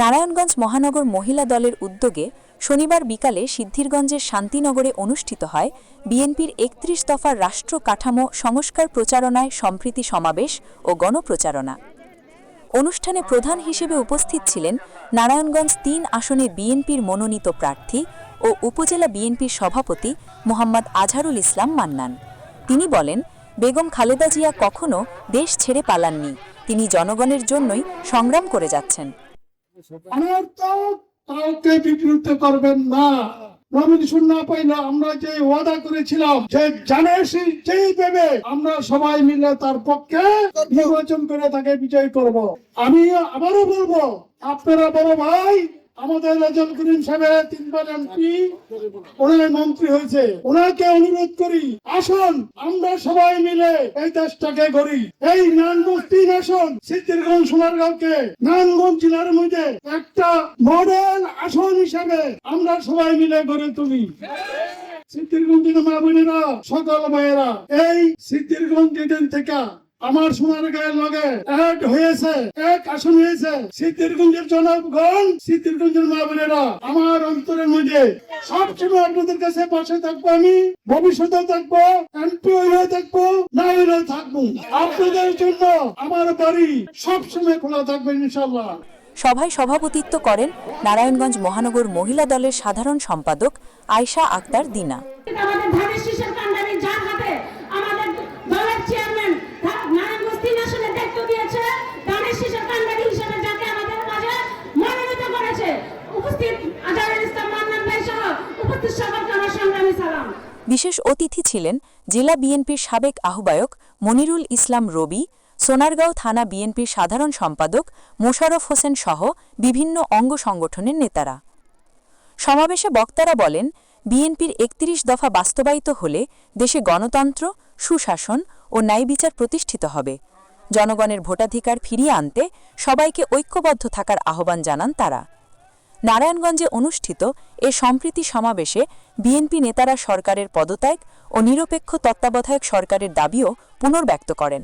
নারায়ণগঞ্জ মহানগর মহিলা দলের উদ্যোগে শনিবার বিকালে সিদ্ধিরগঞ্জের শান্তিনগরে অনুষ্ঠিত হয় বিএনপির একত্রিশ দফার রাষ্ট্র কাঠামো সংস্কার প্রচারণায় সম্প্রীতি সমাবেশ ও গণপ্রচারণা। অনুষ্ঠানে প্রধান হিসেবে উপস্থিত ছিলেন নারায়ণগঞ্জ তিন আসনে বিএনপির মনোনীত প্রার্থী ও উপজেলা বিএনপির সভাপতি মোহাম্মদ আজহারুল ইসলাম মান্নান। তিনি বলেন, বেগম খালেদা জিয়া কখনো দেশ ছেড়ে পালাননি। তিনি জনগণের জন্যই সংগ্রাম করে যাচ্ছেন। কাউকে করবেন না। নবীন আমরা যে ওয়াদা করেছিলাম, যে জানে যেই দেবে, আমরা সবাই মিলে তার পক্ষে নির্বাচন করে তাকে বিজয় করব। আমি আবারও বলব, আপনারা বড় ভাই আমাদের রেজল করিম সাহেব তিনবার এমপি, ওনার মন্ত্রী হয়েছে। ওনাকে অনুরোধ করি, আসুন, আমরা সবাই মিলে এই দেশটাকে গড়ি। এই নানগঞ্জ তিন আসন, সিদ্ধিরগঞ্জ, সোনারগাঁওকে। নানগঞ্জ জেলার মধ্যে একটা মডেল আসন হিসাবে আমরা সবাই মিলে গড়ে তুলি। সিদ্ধিরগঞ্জের মা বোনেরা, সকল মায়েরা, এই সিদ্ধিরগঞ্জ থেকে আমার সোনার গায়ের লগে এক হয়েছে এক আসন হয়েছে। সিদ্ধিরগঞ্জের জনগণ সিদ্ধিরগঞ্জের মা বোনেরা আমার অন্তরের মধ্যে সবসময় আপনাদের কাছে পাশে থাকব আমি ভবিষ্যতে থাকব এমপি হয়ে থাকব না হলে থাকব। আপনাদের জন্য আমার বাড়ি সবসময় খোলা থাকবে ইনশাল্লাহ সভায় সভাপতিত্ব করেন নারায়ণগঞ্জ মহানগর মহিলা দলের সাধারণ সম্পাদক আয়শা আক্তার দিনা আমাদের ধানের শীষের কান্ডারি যার হাতে আমাদের দলের চেয়ারম্যান নারায়ণগঞ্জ তিন আসনে দায়িত্ব দিয়েছে ধানের শীষের কান্ডারি হিসেবে যাকে আমাদের মাঝে মনোনীত করেছে উপস্থিত আজহারুল ইসলাম মান্নান ভাই সহ উপস্থিত সকলকে আমার সংগ্রামী সালাম বিশেষ অতিথি ছিলেন জেলা বিএনপির সাবেক আহ্বায়ক মনিরুল ইসলাম রবি, সোনারগাঁও থানা বিএনপির সাধারণ সম্পাদক মোশাররফ হোসেন সহ বিভিন্ন অঙ্গ সংগঠনের নেতারা। সমাবেশে বক্তারা বলেন, বিএনপির একত্রিশ দফা বাস্তবায়িত হলে দেশে গণতন্ত্র, সুশাসন ও ন্যায় বিচার প্রতিষ্ঠিত হবে। জনগণের ভোটাধিকার ফিরিয়ে আনতে সবাইকে ঐক্যবদ্ধ থাকার আহ্বান জানান তারা। নারায়ণগঞ্জে অনুষ্ঠিত এ সম্প্রীতি সমাবেশে বিএনপি নেতারা সরকারের পদত্যাগ ও নিরপেক্ষ তত্ত্বাবধায়ক সরকারের দাবিও পুনর্ব্যক্ত করেন।